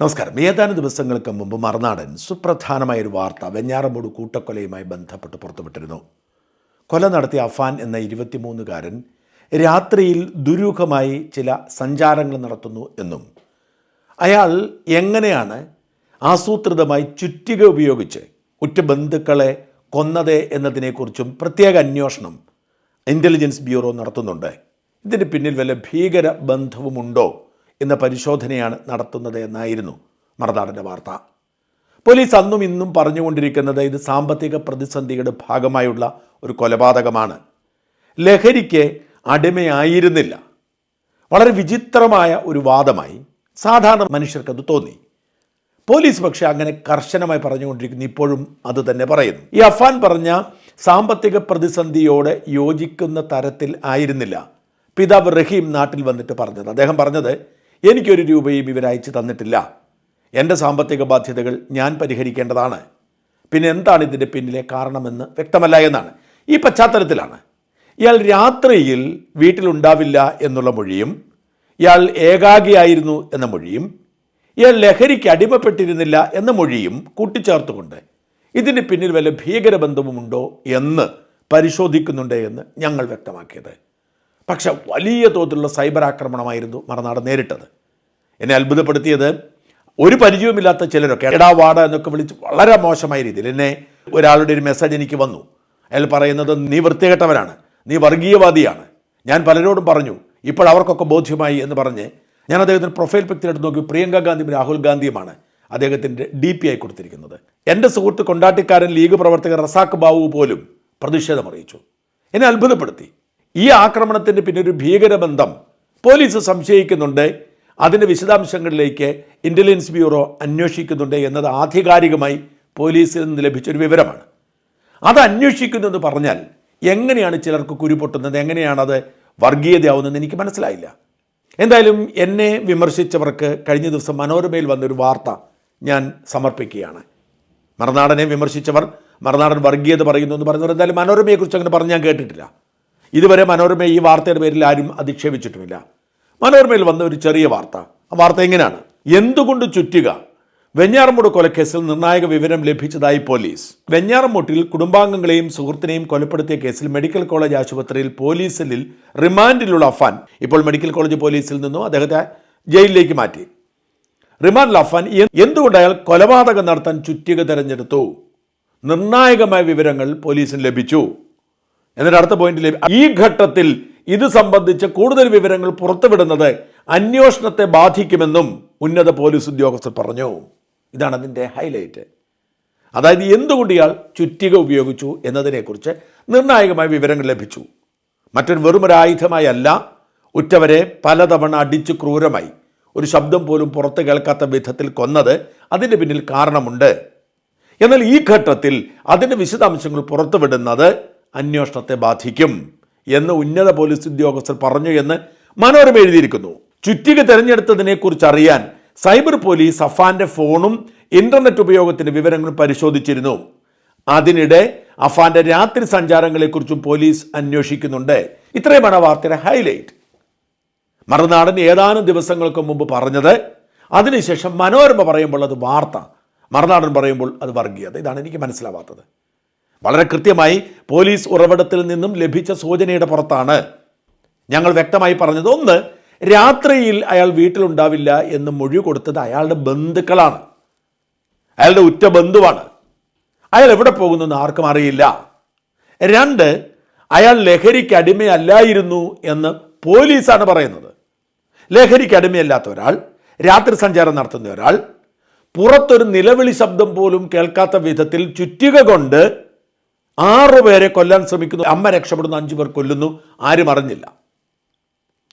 നമസ്കാരം. ഏതാനും ദിവസങ്ങൾക്ക് മുമ്പ് മറുനാടൻ സുപ്രധാനമായ ഒരു വാർത്ത വെഞ്ഞാറമൂട് കൂട്ടക്കൊലയുമായി ബന്ധപ്പെട്ട് പുറത്തുവിട്ടിരുന്നു. കൊല നടത്തിയ അഫാൻ എന്ന ഇരുപത്തിമൂന്നുകാരൻ രാത്രിയിൽ ദുരൂഹമായി ചില സഞ്ചാരങ്ങൾ നടത്തുന്നു എന്നും അയാൾ എങ്ങനെയാണ് ആസൂത്രിതമായി ചുറ്റിക ഉപയോഗിച്ച് ഉറ്റ ബന്ധുക്കളെ കൊന്നത് എന്നതിനെക്കുറിച്ചും പ്രത്യേക അന്വേഷണം ഇന്റലിജൻസ് ബ്യൂറോ നടത്തുന്നുണ്ട്. ഇതിന് പിന്നിൽ വല്ല ഭീകര ബന്ധവുമുണ്ടോ എന്ന പരിശോധനയാണ് നടത്തുന്നത് എന്നായിരുന്നു മറുനാടന്റെ വാർത്ത. പോലീസ് അന്നും ഇന്നും പറഞ്ഞുകൊണ്ടിരിക്കുന്നത് ഇത് സാമ്പത്തിക പ്രതിസന്ധിയുടെ ഭാഗമായുള്ള ഒരു കൊലപാതകമാണ്. ലഹരിക്ക് അടിമയായിരുന്നില്ല. വളരെ വിചിത്രമായ ഒരു വാദമായി സാധാരണ മനുഷ്യർക്കത് തോന്നി. പോലീസ് പക്ഷേ അങ്ങനെ കർശനമായി പറഞ്ഞുകൊണ്ടിരിക്കുന്നു. ഇപ്പോഴും അത് തന്നെ പറയുന്നു. ഈ അഫാൻ പറഞ്ഞ സാമ്പത്തിക പ്രതിസന്ധിയോട് യോജിക്കുന്ന തരത്തിൽ ആയിരുന്നില്ല. പിതാവ് റഹീം നാട്ടിൽ വന്നിട്ട് പറഞ്ഞത്. അദ്ദേഹം പറഞ്ഞത് എനിക്കൊരു രൂപയും ഇവരയച്ചു തന്നിട്ടില്ല. എന്റെ സാമ്പത്തിക ബാധ്യതകൾ ഞാൻ പരിഹരിക്കേണ്ടതാണ്. പിന്നെ എന്താണ് ഇതിന്റെ പിന്നിലെ കാരണമെന്ന് വ്യക്തമല്ല എന്നാണ്. ഈ പശ്ചാത്തലത്തിലാണ്. ഇയാൾ രാത്രിയിൽ വീട്ടിലുണ്ടാവില്ല എന്നുള്ള മൊഴിയും ഇയാൾ ഏകാഗിയായിരുന്നു എന്ന മൊഴിയും ഇയാൾ ലഹരിക്ക് അടിമപ്പെട്ടിരുന്നില്ല എന്ന മൊഴിയും കൂട്ടിച്ചേർത്തുകൊണ്ട് ഇതിന് പിന്നിൽ വല്ല ഭീകരബന്ധവുമുണ്ടോ എന്ന് പരിശോധിക്കുന്നുണ്ട് എന്ന് ഞങ്ങൾ വ്യക്തമാക്കിയത്. പക്ഷെ വലിയ തോതിലുള്ള സൈബർ ആക്രമണമായിരുന്നു മറുനാട് നേരിട്ടത്. എന്നെ അത്ഭുതപ്പെടുത്തിയത് ഒരു പരിചയവുമില്ലാത്ത ചിലരൊക്കെ എടാ വാട എന്നൊക്കെ വിളിച്ച് വളരെ മോശമായ രീതിയിൽ എന്നെ ഒരാളുടെ ഒരു മെസ്സേജ് എനിക്ക് വന്നു. അയാൾ പറയുന്നത് നീ വൃത്തികെട്ടവനാണ് നീ വർഗീയവാദിയാണ്. ഞാൻ പലരോടും പറഞ്ഞു ഇപ്പോൾ അവർക്കൊക്കെ ബോധ്യമായി എന്ന് പറഞ്ഞ് ഞാൻ അദ്ദേഹത്തിന് പ്രൊഫൈൽ പിക്ചർ എടുത്ത് നോക്കി. പ്രിയങ്ക ഗാന്ധിയും രാഹുൽ ഗാന്ധിയുമാണ് അദ്ദേഹത്തിന്റെ ഡി പി ആയി കൊടുത്തിരിക്കുന്നത്. എന്റെ സുഹൃത്ത് കൊണ്ടാട്ടിക്കാരൻ ലീഗ് പ്രവർത്തകർ റസാഖ് ബാബു പോലും പ്രതിഷേധം അറിയിച്ചു. എന്നെ അത്ഭുതപ്പെടുത്തി. ഈ ആക്രമണത്തിന് പിന്നൊരു ഭീകരബന്ധം പോലീസ് സംശയിക്കുന്നുണ്ട്. അതിന്റെ വിശദാംശങ്ങളിലേക്ക് ഇന്റലിജൻസ് ബ്യൂറോ അന്വേഷിക്കുന്നുണ്ട് എന്നത് ആധികാരികമായി പോലീസിൽ നിന്ന് ലഭിച്ചൊരു വിവരമാണ്. അത് അന്വേഷിക്കുന്നു എന്ന് പറഞ്ഞാൽ എങ്ങനെയാണ് ചിലർക്ക് കുരുപൊട്ടുന്നത് എങ്ങനെയാണത് വർഗീയതയാവുന്നതെന്ന് എനിക്ക് മനസ്സിലായില്ല. എന്തായാലും എന്നെ വിമർശിച്ചവർക്ക് കഴിഞ്ഞ ദിവസം മനോരമയിൽ വന്നൊരു വാർത്ത ഞാൻ സമർപ്പിക്കുകയാണ്. മറുനാടനെ വിമർശിച്ചവർ മറുനാടൻ വർഗീയത പറയുന്നു എന്ന് പറയുന്നവർ എന്തായാലും മനോരമയെക്കുറിച്ച് അങ്ങനെ പറഞ്ഞ് ഞാൻ കേട്ടിട്ടില്ല. ഇതുവരെ മനോരമ ഈ വാർത്തയുടെ പേരിൽ ആരും അധിക്ഷേപിച്ചിട്ടുമില്ല. മനോരമയിൽ വന്ന ഒരു ചെറിയ വാർത്ത. ആ വാർത്ത എങ്ങനെയാണ്? എന്തുകൊണ്ട് ചുറ്റുക? വെഞ്ഞാറമൂട് കൊലക്കേസിൽ നിർണായക വിവരം ലഭിച്ചതായി പോലീസ്. വെഞ്ഞാറമ്മൂട്ടിൽ കുടുംബാംഗങ്ങളെയും സുഹൃത്തിനെയും കൊലപ്പെടുത്തിയ കേസിൽ മെഡിക്കൽ കോളേജ് ആശുപത്രിയിൽ പോലീസിൽ റിമാൻഡിലുള്ള അഫാൻ ഇപ്പോൾ മെഡിക്കൽ കോളേജ് പോലീസിൽ നിന്നും അദ്ദേഹത്തെ ജയിലിലേക്ക് മാറ്റി. റിമാൻഡിൽ അഫാൻ എന്തുകൊണ്ട് അയാൾ കൊലപാതകം നടത്താൻ ചുറ്റിക തെരഞ്ഞെടുത്തു? നിർണായകമായ വിവരങ്ങൾ പോലീസിന് ലഭിച്ചു. എന്നിട്ട് അടുത്ത പോയിന്റിൽ ഈ ഘട്ടത്തിൽ ഇത് സംബന്ധിച്ച് കൂടുതൽ വിവരങ്ങൾ പുറത്തുവിടുന്നത് അന്വേഷണത്തെ ബാധിക്കുമെന്നും ഉന്നത പോലീസ് ഉദ്യോഗസ്ഥർ പറഞ്ഞു. ഇതാണ് അതിന്റെ ഹൈലൈറ്റ് അതായത് എന്തുകൊണ്ട് ഇയാൾ ചുറ്റിക ഉപയോഗിച്ചു എന്നതിനെക്കുറിച്ച് നിർണായകമായ വിവരങ്ങൾ ലഭിച്ചു. മറ്റൊരു വെറുമൊരായുധമായി അല്ല ഉറ്റവരെ പലതവണ അടിച്ചു ക്രൂരമായി. ഒരു ശബ്ദം പോലും പുറത്ത് കേൾക്കാത്ത വിധത്തിൽ കൊന്നത് അതിന്റെ പിന്നിൽ കാരണമുണ്ട്. എന്നാൽ ഈ ഘട്ടത്തിൽ അതിന്റെ വിശദാംശങ്ങൾ പുറത്തുവിടുന്നത് അന്വേഷണത്തെ ബാധിക്കും എന്ന് ഉന്നത പോലീസ് ഉദ്യോഗസ്ഥർ പറഞ്ഞു എന്ന് മനോരമ എഴുതിയിരിക്കുന്നു. ചുറ്റിക തെരഞ്ഞെടുത്തതിനെക്കുറിച്ച് അറിയാൻ സൈബർ പോലീസ് അഫാന്റെ ഫോണും ഇന്റർനെറ്റ് ഉപയോഗത്തിന്റെ വിവരങ്ങളും പരിശോധിച്ചിരുന്നു. അതിനിടെ അഫാന്റെ രാത്രി സഞ്ചാരങ്ങളെക്കുറിച്ചും പോലീസ് അന്വേഷിക്കുന്നുണ്ട്. ഇത്രയുമാണ് വാർത്തയുടെ ഹൈലൈറ്റ്. മറുനാടൻ ഏതാനും ദിവസങ്ങൾക്ക് മുമ്പ് പറഞ്ഞത് അതിനുശേഷം മനോരമ പറയുമ്പോൾ അത് വാർത്ത മറുനാടൻ പറയുമ്പോൾ അത് വർഗീയത. ഇതാണ് എനിക്ക് മനസ്സിലാവാത്തത്. വളരെ കൃത്യമായി പോലീസ് ഉറവിടത്തിൽ നിന്നും ലഭിച്ച സൂചനയുടെ പുറത്താണ് ഞങ്ങൾ വ്യക്തമായി പറഞ്ഞത്. ഒന്ന് രാത്രിയിൽ അയാൾ വീട്ടിലുണ്ടാവില്ല എന്ന് മൊഴി കൊടുത്തത് അയാളുടെ ബന്ധുക്കളാണ്. അയാളുടെ ഉറ്റ ബന്ധുവാണ്. അയാൾ എവിടെ പോകുന്നെന്ന് ആർക്കും അറിയില്ല. രണ്ട് അയാൾ ലഹരിക്ക് അടിമയല്ലായിരുന്നു എന്ന് പോലീസാണ് പറയുന്നത്. ലഹരിക്ക് അടിമയല്ലാത്ത ഒരാൾ രാത്രി സഞ്ചാരം നടത്തുന്ന ഒരാൾ പുറത്തൊരു നിലവിളി ശബ്ദം പോലും കേൾക്കാത്ത വിധത്തിൽ ചുറ്റിക കൊണ്ട് ആറുപേരെ കൊല്ലാൻ ശ്രമിക്കുന്നു. അമ്മ രക്ഷപ്പെടുന്ന അഞ്ചു പേർ കൊല്ലുന്നു. ആരും അറിഞ്ഞില്ല.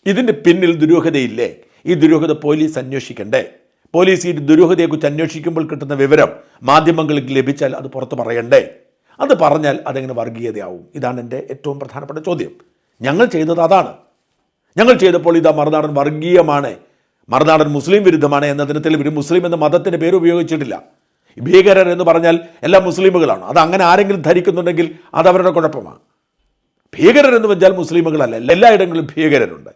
ഇതിന്റെ പിന്നിൽ ദുരൂഹതയില്ലേ? ഈ ദുരൂഹത പോലീസ് അന്വേഷിക്കണ്ടേ? പോലീസ് ഈ ദുരൂഹതയെക്കുറിച്ച് അന്വേഷിക്കുമ്പോൾ കിട്ടുന്ന വിവരം മാധ്യമങ്ങൾക്ക് ലഭിച്ചാൽ അത് പുറത്ത് പറയണ്ടേ? അത് പറഞ്ഞാൽ അതെങ്ങനെ വർഗീയതയാവും? ഇതാണ് എന്റെ ഏറ്റവും പ്രധാനപ്പെട്ട ചോദ്യം. ഞങ്ങൾ ചെയ്തത് അതാണ്. ഞങ്ങൾ ചെയ്തപ്പോൾ ഇതാ മറുനാടൻ വർഗീയമാണ്. മറുനാടൻ മുസ്ലിം വിരുദ്ധമാണ് എന്നതിന് തെളിവ്. മുസ്ലിം എന്ന മതത്തിന്റെ പേര് ഉപയോഗിച്ചിട്ടില്ല. ഭീകരർ എന്ന് പറഞ്ഞാൽ എല്ലാ മുസ്ലിമുകളാണ്. അത് അങ്ങനെ ആരെങ്കിലും ധരിക്കുന്നുണ്ടെങ്കിൽ അത് അവരുടെ കുഴപ്പമാണ്. ഭീകരർ എന്ന് വെച്ചാൽ മുസ്ലിമുകളല്ല. എല്ലായിടങ്ങളിലും ഭീകരരുണ്ട്.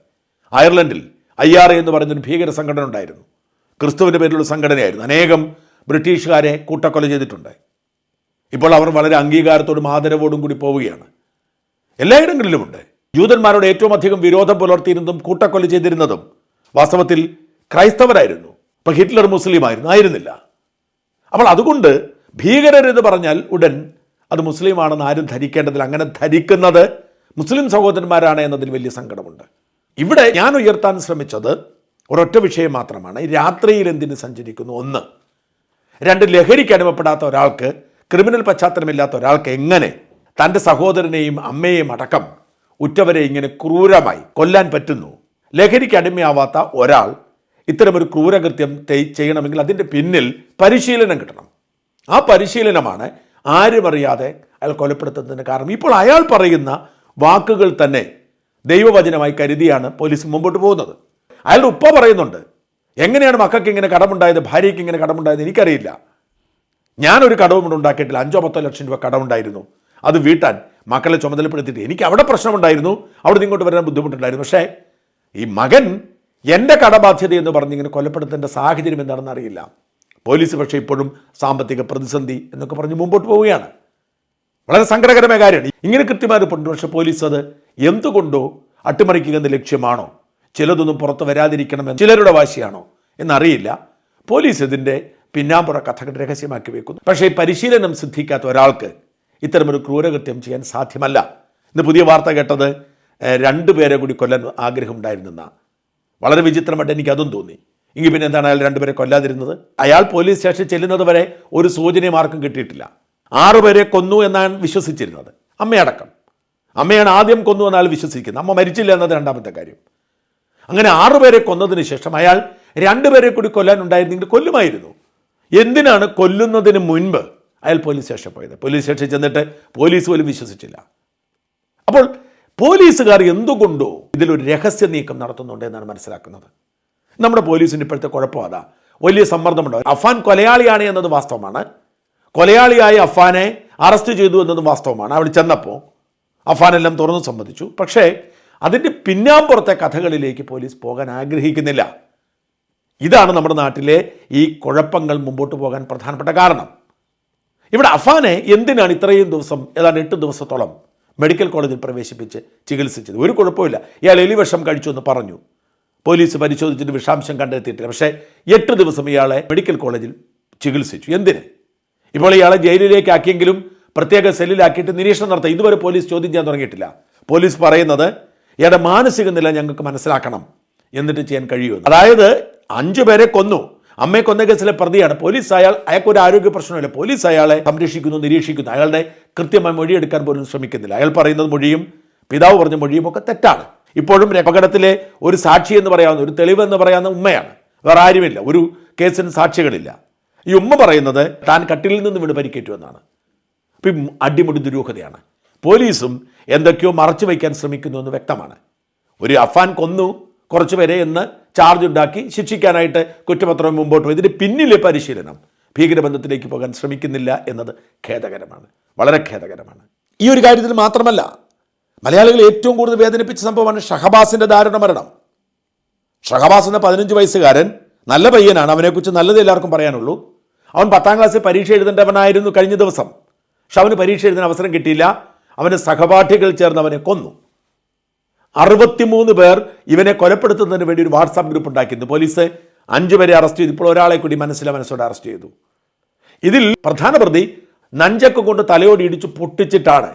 അയർലൻഡിൽ ഐ ആർ എന്ന് പറയുന്നൊരു ഭീകര സംഘടന ഉണ്ടായിരുന്നു. ക്രിസ്തുവിന്റെ പേരിലുള്ള സംഘടനയായിരുന്നു. അനേകം ബ്രിട്ടീഷുകാരെ കൂട്ടക്കൊല ചെയ്തിട്ടുണ്ട്. ഇപ്പോൾ അവർ വളരെ അംഗീകാരത്തോടും ആദരവോടും കൂടി പോവുകയാണ്. എല്ലായിടങ്ങളിലുമുണ്ട്. ജൂതന്മാരോട് ഏറ്റവും അധികം വിരോധം പുലർത്തിയിരുന്നതും കൂട്ടക്കൊല ചെയ്തിരുന്നതും വാസ്തവത്തിൽ ക്രൈസ്തവരായിരുന്നു. ഇപ്പം ഹിറ്റ്ലർ മുസ്ലിം ആയിരുന്നു ആയിരുന്നില്ല. അപ്പോൾ അതുകൊണ്ട് ഭീകരരെന്ന് പറഞ്ഞാൽ ഉടൻ അത് മുസ്ലിമാണെന്ന് ആരും ധരിക്കേണ്ടതില്ല. അങ്ങനെ ധരിക്കുന്നത് മുസ്ലിം സഹോദരന്മാരാണ് എന്നതിൽ വലിയ സങ്കടമുണ്ട്. ഇവിടെ ഞാൻ ഉയർത്താൻ ശ്രമിച്ചത് ഒരൊറ്റ വിഷയം മാത്രമാണ്. രാത്രിയിൽ എന്തിന് സഞ്ചരിക്കുന്നു? ഒന്ന് രണ്ട് ലഹരിക്ക് അടിമപ്പെടാത്ത ഒരാൾക്ക് ക്രിമിനൽ പശ്ചാത്തലമില്ലാത്ത ഒരാൾക്ക് എങ്ങനെ തന്റെ സഹോദരനെയും അമ്മയെയും അടക്കം ഉറ്റവരെ ഇങ്ങനെ ക്രൂരമായി കൊല്ലാൻ പറ്റുന്നു? ലഹരിക്ക് അടിമയാവാത്ത ഒരാൾ ഇത്തരമൊരു ക്രൂരകൃത്യം ചെയ്യണമെങ്കിൽ അതിന്റെ പിന്നിൽ പരിശീലനം കിട്ടണം. ആ പരിശീലനമാണ് ആരും അറിയാതെ അയാൾ കൊലപ്പെടുത്തുന്നതിന് കാരണം. ഇപ്പോൾ അയാൾ പറയുന്ന വാക്കുകൾ തന്നെ ദൈവവചനമായി കരുതിയാണ് പോലീസ് മുമ്പോട്ട് പോകുന്നത്. അയാളുടെ ഉപ്പ പറയുന്നുണ്ട് എങ്ങനെയാണ് മക്കൾക്ക് ഇങ്ങനെ കടമുണ്ടായത്? ഭാര്യയ്ക്ക് ഇങ്ങനെ കടമുണ്ടായത് എനിക്കറിയില്ല. ഞാനൊരു കടവും ഉണ്ടാക്കിയിട്ടില്ല. അഞ്ചോ പത്തോ ലക്ഷം രൂപ കടമുണ്ടായിരുന്നു. അത് വീട്ടാൻ മക്കളെ ചുമതലപ്പെടുത്തിയിട്ട് എനിക്ക് അവിടെ പ്രശ്നമുണ്ടായിരുന്നു. അവിടെ നിന്ന് ഇങ്ങോട്ട് വരാൻ ബുദ്ധിമുട്ടുണ്ടായിരുന്നു. പക്ഷേ ഈ മകൻ എന്റെ കടബാധ്യത എന്ന് പറഞ്ഞ് ഇങ്ങനെ കൊലപ്പെടുത്തേണ്ട സാഹചര്യം എന്താണെന്ന് അറിയില്ല. പോലീസ് പക്ഷേ ഇപ്പോഴും സാമ്പത്തിക പ്രതിസന്ധി എന്നൊക്കെ പറഞ്ഞ് മുമ്പോട്ട് പോവുകയാണ്. വളരെ സങ്കടകരമായ കാര്യമാണ്. ഇങ്ങനെ കൃത്യമായ റിപ്പോർട്ടുണ്ട്. പക്ഷേ പോലീസ് അത് എന്തുകൊണ്ടോ അട്ടിമറിക്കുക എന്ന ലക്ഷ്യമാണോ? ചിലതൊന്നും പുറത്ത് വരാതിരിക്കണമെന്ന് ചിലരുടെ വാശിയാണോ? എന്നറിയില്ല. പോലീസ് ഇതിന്റെ പിന്നാമ്പുറ കഥകൾ രഹസ്യമാക്കി വെക്കുന്നു. പക്ഷേ പരിശീലനം സിദ്ധിക്കാത്ത ഒരാൾക്ക് ഇത്തരമൊരു ക്രൂരകൃത്യം ചെയ്യാൻ സാധ്യമല്ല. ഇന്ന് പുതിയ വാർത്ത കേട്ടത് രണ്ടു പേരെ കൂടി കൊല്ലാൻ ആഗ്രഹമുണ്ടായിരുന്നെന്നാണ് വളരെ വിചിത്രമായിട്ട് എനിക്ക് അതും തോന്നി. എങ്കിൽ പിന്നെ എന്താണ് അയാൾ രണ്ടുപേരെ കൊല്ലാതിരുന്നത്? അയാൾ പോലീസ് സ്റ്റേഷനിൽ ചെല്ലുന്നത് വരെ ഒരു സൂചനയും ആർക്കും കിട്ടിയിട്ടില്ല. ആറുപേരെ കൊന്നു എന്നാണ് വിശ്വസിച്ചിരുന്നത്. അമ്മയടക്കം. അമ്മയാണ് ആദ്യം കൊന്നു എന്നാൽ വിശ്വസിക്കുന്നത് അമ്മ മരിച്ചില്ല എന്നത് രണ്ടാമത്തെ കാര്യം. അങ്ങനെ ആറുപേരെ കൊന്നതിന് ശേഷം അയാൾ രണ്ടുപേരെ കൂടി കൊല്ലാനുണ്ടായിരുന്നെങ്കിൽ കൊല്ലുമായിരുന്നു. എന്തിനാണ് കൊല്ലുന്നതിന് മുൻപ് അയാൾ പോലീസ് സ്റ്റേഷനിൽ പോയത്? പോലീസ് സ്റ്റേഷനിൽ ചെന്നിട്ട് പോലീസ് പോലും വിശ്വസിച്ചില്ല. അപ്പോൾ പോലീസുകാർ എന്തുകൊണ്ടോ ഇതിലൊരു രഹസ്യ നീക്കം നടത്തുന്നുണ്ട് എന്നാണ് മനസ്സിലാക്കുന്നത്? നമ്മുടെ പോലീസിന് ഇപ്പോഴത്തെ കുഴപ്പം അതാ. വലിയ സമ്മർദ്ദമുണ്ട്. അഫാൻ കൊലയാളിയാണ് എന്നത് വാസ്തവമാണ്. കൊലയാളിയായ അഫാനെ അറസ്റ്റ് ചെയ്തു എന്നതും വാസ്തവമാണ്. അവിടെ ചെന്നപ്പോൾ അഫാനെല്ലാം തുറന്നു സമ്മതിച്ചു. പക്ഷേ അതിന്റെ പിന്നാമ്പുറത്തെ കഥകളിലേക്ക് പോലീസ് പോകാൻ ആഗ്രഹിക്കുന്നില്ല. ഇതാണ് നമ്മുടെ നാട്ടിലെ ഈ കുഴപ്പങ്ങൾ മുമ്പോട്ട് പോകാൻ പ്രധാനപ്പെട്ട കാരണം. ഇവിടെ അഫാനെ എന്തിനാണ് ഇത്രയും ദിവസം ഏതാണ്ട് എട്ട് ദിവസത്തോളം മെഡിക്കൽ കോളേജിൽ പ്രവേശിപ്പിച്ച് ചികിത്സിച്ചത്. ഒരു കുഴപ്പമില്ല ഇയാൾ എലിവിഷം കഴിച്ചു എന്ന് പറഞ്ഞു. പോലീസ് പരിശോധിച്ചിട്ട് വിഷാംശം കണ്ടെത്തിയിട്ടില്ല. പക്ഷേ എട്ട് ദിവസം ഇയാളെ മെഡിക്കൽ കോളേജിൽ ചികിത്സിച്ചു. എന്തിന്? ഇപ്പോൾ ഇയാളെ ജയിലിലേക്ക് ആക്കിയെങ്കിലും പ്രത്യേക സെല്ലിലാക്കിയിട്ട് നിരീക്ഷണം നടത്താം ഇതുവരെ പോലീസ് ചോദ്യം ചെയ്യാൻ തുടങ്ങിയിട്ടില്ല. പോലീസ് പറയുന്നത് ഇയാളുടെ മാനസിക നില ഞങ്ങൾക്ക് മനസ്സിലാക്കണം. എന്നിട്ട് ചെയ്യാൻ കഴിയുമെന്ന്. അതായത് അഞ്ചു പേരെ കൊന്നു. അമ്മയെ കൊന്ന കേസിലെ പ്രതിയാണ്. പോലീസ് അയാൾ അയാൾക്ക് ഒരു ആരോഗ്യ പ്രശ്നമില്ല പോലീസ് അയാളെ സംരക്ഷിക്കുന്നു നിരീക്ഷിക്കുന്നു. അയാളുടെ കൃത്യമായി മൊഴിയെടുക്കാൻ പോലും ശ്രമിക്കുന്നില്ല. അയാൾ പറയുന്നത് മൊഴിയും പിതാവ് പറഞ്ഞ മൊഴിയും ഒക്കെ തെറ്റാണ്. ഇപ്പോഴും അപകടത്തിലെ ഒരു സാക്ഷി എന്ന് പറയാവുന്ന ഒരു തെളിവ് എന്ന് പറയാവുന്ന ഉമ്മയാണ്. വേറെ ആരുമില്ല. ഒരു കേസിന് സാക്ഷികളില്ല. ഈ ഉമ്മ പറയുന്നത് താൻ കട്ടിലിൽ നിന്ന് വീണ് പരിക്കേറ്റു എന്നാണ്. ഇപ്പം അടിമുടി ദുരൂഹതയാണ്. പോലീസും എന്തൊക്കെയോ മറച്ചു വയ്ക്കാൻ ശ്രമിക്കുന്നു എന്ന് വ്യക്തമാണ്. ഒരു അഫാൻ കൊന്നു കുറച്ചുപേരെ എന്ന് ചാർജ് ഉണ്ടാക്കി ശിക്ഷിക്കാനായിട്ട് കുറ്റപത്രം മുമ്പോട്ട് പോയി ഇതിന് പിന്നിലെ പരിശീലനം ഭീകരബന്ധത്തിലേക്ക് പോകാൻ ശ്രമിക്കുന്നില്ല എന്നത് ഖേദകരമാണ്. വളരെ ഖേദകരമാണ്. ഈ ഒരു കാര്യത്തിൽ മാത്രമല്ല മലയാളികൾ ഏറ്റവും കൂടുതൽ വേദനിപ്പിച്ച സംഭവമാണ് ഷഹബാസിന്റെ ദാരുണ മരണം. ഷഹബാസ് എന്ന പതിനഞ്ച് വയസ്സുകാരൻ നല്ല പയ്യനാണ് അവനെക്കുറിച്ച് നല്ലത് എല്ലാവർക്കും പറയാനുള്ളൂ. അവൻ പത്താം ക്ലാസ്സിൽ പരീക്ഷ എഴുതേണ്ടവനായിരുന്നു കഴിഞ്ഞ ദിവസം. പക്ഷെ അവന് പരീക്ഷ എഴുതാൻ അവസരം കിട്ടിയില്ല. അവന് സഹപാഠികൾ ചേർന്ന് അവനെ കൊന്നു. അറുപത്തിമൂന്ന് പേർ ഇവനെ കൊലപ്പെടുത്തുന്നതിന് വേണ്ടി ഒരു വാട്സാപ്പ് ഗ്രൂപ്പ് ഉണ്ടാക്കിയിരുന്നു. പോലീസ് അഞ്ചു പേരെ അറസ്റ്റ് ചെയ്തു. ഇപ്പോൾ ഒരാളെ കൂടി മനസ്സിലെ മനസ്സോടെ അറസ്റ്റ് ചെയ്തു. ഇതിൽ പ്രധാന പ്രതി നഞ്ചക്ക കൊണ്ട് തലയോടി ഇടിച്ച് പൊട്ടിച്ചിട്ടാണ്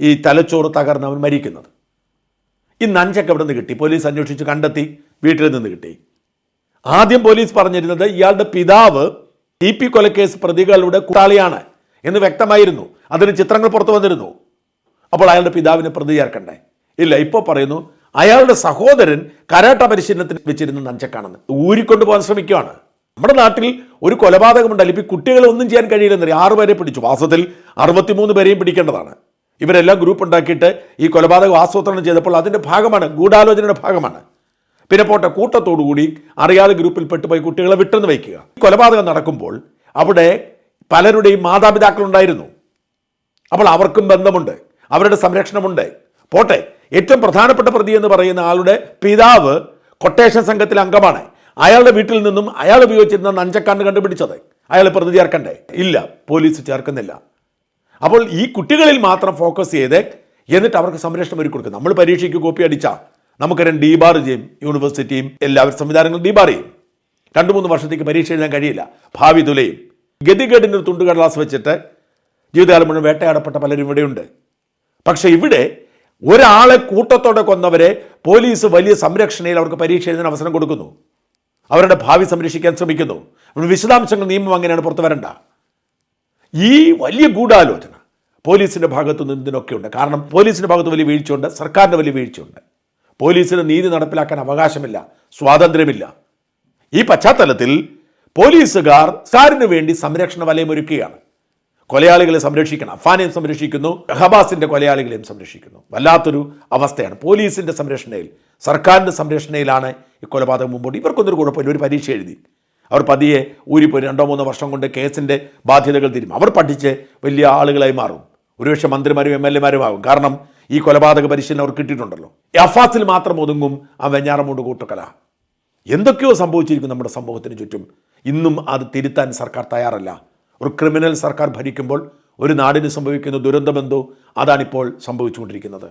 ഈ തലച്ചോറ് തകർന്ന് അവൻ മരിക്കുന്നത്. ഈ നഞ്ചക്ക എവിടെ നിന്ന് കിട്ടി? പോലീസ് അന്വേഷിച്ച് കണ്ടെത്തി വീട്ടിൽ നിന്ന് കിട്ടി. ആദ്യം പോലീസ് പറഞ്ഞിരുന്നത് ഇയാളുടെ പിതാവ് ഇ പി കൊലക്കേസ് പ്രതികളുടെ കൂട്ടാളിയാണ് എന്ന് വ്യക്തമായിരുന്നു. അതിന് ചിത്രങ്ങൾ പുറത്തു വന്നിരുന്നു. അപ്പോൾ അയാളുടെ പിതാവിനെ പ്രതി ചേർക്കണ്ടേ ഇല്ല ഇപ്പോൾ പറയുന്നു അയാളുടെ സഹോദരൻ കരാട്ട പരിശീലനത്തിന് വെച്ചിരുന്ന നഞ്ചക്കാണെന്ന്. ഊരിക്കൊണ്ട് പോകാൻ ശ്രമിക്കുകയാണ് നമ്മുടെ നാട്ടിൽ ഒരു കൊലപാതകമുണ്ടല്ലോ ഇപ്പം കുട്ടികളെ ഒന്നും ചെയ്യാൻ കഴിയില്ലെന്നറിയാം ആറ് പേരെ പിടിച്ചു. വാസത്തിൽ അറുപത്തിമൂന്ന് പേരെയും പിടിക്കേണ്ടതാണ്. ഇവരെല്ലാം ഗ്രൂപ്പ് ഉണ്ടാക്കിയിട്ട് ഈ കൊലപാതകം ആസൂത്രണം ചെയ്തപ്പോൾ അതിന്റെ ഭാഗമാണ് ഗൂഢാലോചനയുടെ ഭാഗമാണ്. പിന്നെ പോട്ടെ കൂട്ടത്തോടുകൂടി അറിയാതെ ഗ്രൂപ്പിൽ പെട്ടുപോയി കുട്ടികളെ വിട്ടെന്ന് വയ്ക്കുക. കൊലപാതകം നടക്കുമ്പോൾ അവിടെ പലരുടെയും മാതാപിതാക്കളുണ്ടായിരുന്നു. അപ്പോൾ അവർക്കും ബന്ധമുണ്ട്. അവരുടെ സംരക്ഷണമുണ്ട്. പോട്ടെ ഏറ്റവും പ്രധാനപ്പെട്ട പ്രതി എന്ന് പറയുന്ന ആളുടെ പിതാവ് കൊട്ടേഷൻ സംഘത്തിലെ അംഗമാണ്. അയാളുടെ വീട്ടിൽ നിന്നും അയാൾ ഉപയോഗിച്ചിരുന്ന നഞ്ചക്കാണ്ട് കണ്ടുപിടിച്ചത്. അയാൾ പ്രതി ചേർക്കണ്ടേ ഇല്ല പോലീസ് ചേർക്കുന്നില്ല. അപ്പോൾ ഈ കുട്ടികളിൽ മാത്രം ഫോക്കസ് ചെയ്ത് എന്നിട്ട് അവർക്ക് സംരക്ഷണം ഒരുക്കി കൊടുക്കും. നമ്മൾ പരീക്ഷയ്ക്ക് കോപ്പി അടിച്ചാൽ നമുക്കറിയാം ഡീബാർ ചെയ്യും യൂണിവേഴ്സിറ്റിയും എല്ലാവരും സംവിധാനങ്ങളും ഡീബാർ ചെയ്യും. രണ്ട് മൂന്ന് വർഷത്തേക്ക് പരീക്ഷ എഴുതാൻ കഴിയില്ല. ഭാവി തുലയും. ഗതികേടിന്റെ ഒരു തുണ്ടുകടലാസ് വെച്ചിട്ട് ജീവിതകാലം മുഴുവൻ വേട്ടയാടപ്പെട്ട പലരും ഇവിടെയുണ്ട്. പക്ഷേ ഇവിടെ ഒരാളെ കൂട്ടത്തോടെ കൊന്നവരെ പോലീസ് വലിയ സംരക്ഷണയിൽ അവർക്ക് പരീക്ഷ എഴുതാൻ അവസരം കൊടുക്കുന്നു. അവരുടെ ഭാവി സംരക്ഷിക്കാൻ ശ്രമിക്കുന്നു. വിശദാംശങ്ങൾ നിയമം അങ്ങനെയാണ് പുറത്തു വരണ്ട. ഈ വലിയ ഗൂഢാലോചന പോലീസിന്റെ ഭാഗത്തു നിന്ന് കാരണം പോലീസിന്റെ ഭാഗത്ത് വലിയ വീഴ്ചയുണ്ട് സർക്കാരിന്റെ വലിയ വീഴ്ചയുണ്ട്. പോലീസിന് നീതി നടപ്പിലാക്കാൻ അവകാശമില്ല സ്വാതന്ത്ര്യമില്ല. ഈ പശ്ചാത്തലത്തിൽ പോലീസുകാർ സാറിന് വേണ്ടി സംരക്ഷണ വലയമൊരുക്കുകയാണ് കൊലയാളികളെ സംരക്ഷിക്കണം. അഫാനെയും സംരക്ഷിക്കുന്നു. ഹബാസിന്റെ കൊലയാളികളെയും സംരക്ഷിക്കുന്നു. വല്ലാത്തൊരു അവസ്ഥയാണ്. പോലീസിന്റെ സംരക്ഷണയിൽ സർക്കാരിന്റെ സംരക്ഷണയിലാണ് ഈ കൊലപാതകം മുമ്പോട്ട്. ഇവർക്കൊന്നൊരു കുഴപ്പമില്ല. ഒരു പരീക്ഷ എഴുതി. അവർ പതിയെ ഊരിപ്പോയി. രണ്ടോ മൂന്നോ വർഷം കൊണ്ട് കേസിന്റെ ബാധ്യതകൾ തിരും അവർ പഠിച്ച് വലിയ ആളുകളായി മാറും. ഒരുപക്ഷെ മന്ത്രിമാരും എം എൽ എമാരും ആകും. കാരണം ഈ കൊലപാതക പരിശീലനം അവർ കിട്ടിയിട്ടുണ്ടല്ലോ. അഫാസിൽ മാത്രം ഒതുങ്ങും ആ വെഞ്ഞാറമൂട് കൂട്ടുകല. എന്തൊക്കെയോ സംഭവിച്ചിരിക്കും നമ്മുടെ സമൂഹത്തിന് ചുറ്റും. ഇന്നും അത് തിരുത്താൻ സർക്കാർ തയ്യാറല്ല. ഒരു ക്രിമിനൽ സർക്കാർ ഭരിക്കുമ്പോൾ ഒരു നാടിന് സംഭവിക്കുന്ന ദുരന്തമെന്തോ അതാണിപ്പോൾ സംഭവിച്ചുകൊണ്ടിരിക്കുന്നത്.